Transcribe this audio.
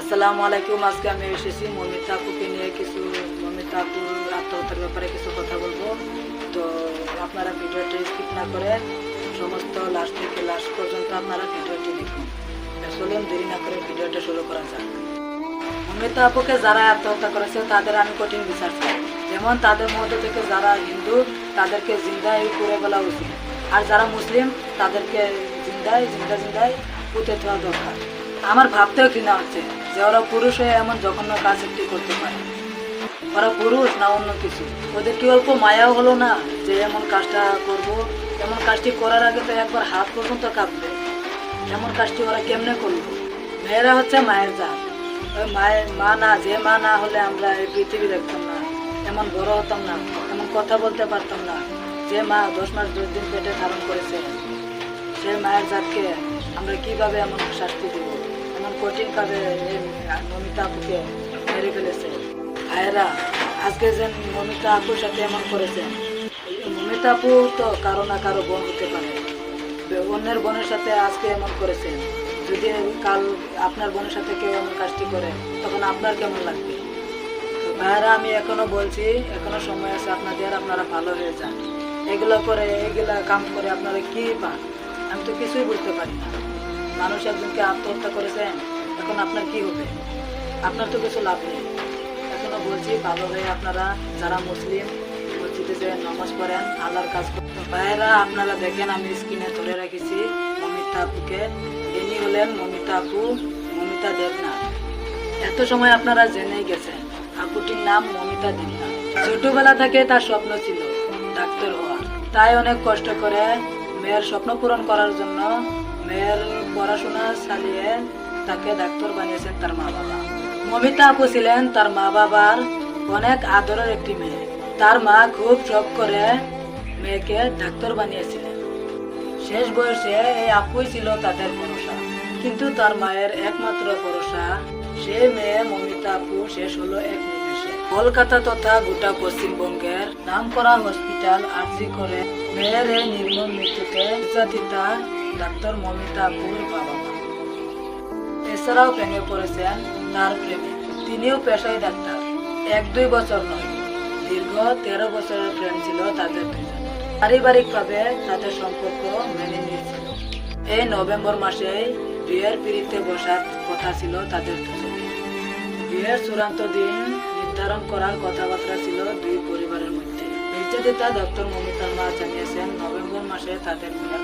আসসালামু আলাইকুম। আজকে আমি এসেছি মমিতা আপুকে নিয়ে কিছু মমিতা আপুর আত্মহত্যার ব্যাপারে কিছু কথা বলব। তো আপনারা ভিডিওটি স্কিপ না করে সমস্ত লাস্ট থেকে লাস্ট পর্যন্ত আপনারা ভিডিওটি দেখুন। চলুন, দেরি না করে ভিডিওটা শুরু করা যাক। মমিতা আপুকে যারা আত্মহত্যা করেছে, তাদের আমি কঠিন বিচার চাই। যেমন তাদের মধ্যে থেকে যারা হিন্দু, তাদেরকে জিন্দাই করে বলা উচিত। আর যারা মুসলিম, তাদেরকে জিন্দাই, জিন্দা জিন্দাই পুঁতে দেওয়া দরকার। আমার ভাবতেও ঘৃণা হচ্ছে। যে ওরা পুরুষ হয়ে এমন জঘন্য কাজ একটি করতে পারে। ওরা পুরুষ না অন্য কিছু? ওদের কি অল্প মায়াও হলো না যে এমন কাজটা করব? এমন কাজটি করার আগে তো একবার হাত পর্যন্ত কাঁপবে? এমন কাজটি ওরা কেমনে করল? মেয়েরা হচ্ছে মায়ের জাত। ওই মায়ের মা না, যে মা না হলে আমরা এই পৃথিবী দেখতাম না। এমন বড় হতাম না, এমন কথা বলতে পারতাম না। যে মা দশ মাস দশ দিন পেটে ধারণ করেছে, সে মায়ের জাতকে আমরা কীভাবে এমন শাস্তি দিব? এমন কঠিন কাজে এই আপুকে মেরে ফেলেছে। ভাইয়েরা, আজকে যে নমিতা আপুর সাথে এমন করেছেন আপু তো কারও না কারও বোন হতে পারে। অন্যের বোনের সাথে আজকে এমন করেছেন যদি কাল আপনার বোনের সাথে কেউ এমন কাজটি করে, তখন আপনার কেমন লাগবে? ভাইয়েরা, আমি এখনও বলছি, এখনও সময় আছে আপনাদের, আপনারা ভালো হয়ে যান। এগুলো করে, এগুলা কাম করে আপনারা কি পান? আমি তো কিছুই বুঝতে পারি না। মানুষ একজনকে আত্মহত্যা করেছেন এখন আপনার কি হবে? আপনার তো কিছু লাভ নেই। এখনও বলছি, ভালো হয়ে আপনারা যারা মুসলিম মসজিদে যে নামাজ পড়েন, আল্লাহর কাজ করেন। ভাইয়েরা, আপনারা দেখেন, আমি স্ক্রিনে ধরে রেখেছি, মমিতা আপুকে। ইনি হলেন মমিতা আপু, মমিতা দেবনাথ। এত সময় আপনারা জেনেই গেছেন, আপুটির নাম মমিতা দেবনাথ। ছোটবেলা থেকে তার স্বপ্ন ছিল ডাক্তার হওয়া তাই অনেক কষ্ট করে মেয়ের স্বপ্ন পূরণ করার জন্য মেয়ের পড়াশোনা চালিয়ে তাকে ডাক্তার বানিয়েছেন তার মা বাবা। মমিতা আপু ছিলেন তার মা বাবার অনেক আদরের একটি মেয়ে। তার মা খুব শখ করে মেয়েকে ডাক্তার বানিয়েছিলেন শেষ বয়সে এই আপুই ছিল তাদের ভরসা কিন্তু তার মায়ের একমাত্র ভরসা সে মেয়ে মমিতা আপু শেষ হলো এক নিমেষে। কলকাতা তথা গোটা পশ্চিমবঙ্গের নামকরা হসপিটাল আর্জি করে মেয়ের এই নির্মম মৃত্যুতে নির্যাতিতা ডাক্তার মমিতা আপুর বাবা মা এছাড়াও ভেঙে পড়েছেন তার প্রেমে তিনিও পেশায় ডাক্তার এক, দুই বছর নয় দীর্ঘ তেরো বছরের প্রেম ছিল তাদের দুজনের পারিবারিকভাবে তাদের সম্পর্ক মেনে নিয়েছিল। এই নভেম্বর মাসেই বিয়ের পিড়িতে বসার কথা ছিল তাদের দুজনের বিয়ের চূড়ান্ত দিন নির্ধারণ করার কথাবার্তা ছিল দুই পরিবারের মধ্যে। নির্যাতিতা ডক্টর মমিতার মা জানিয়েছেন নভেম্বর মাসে তাদের বিয়ের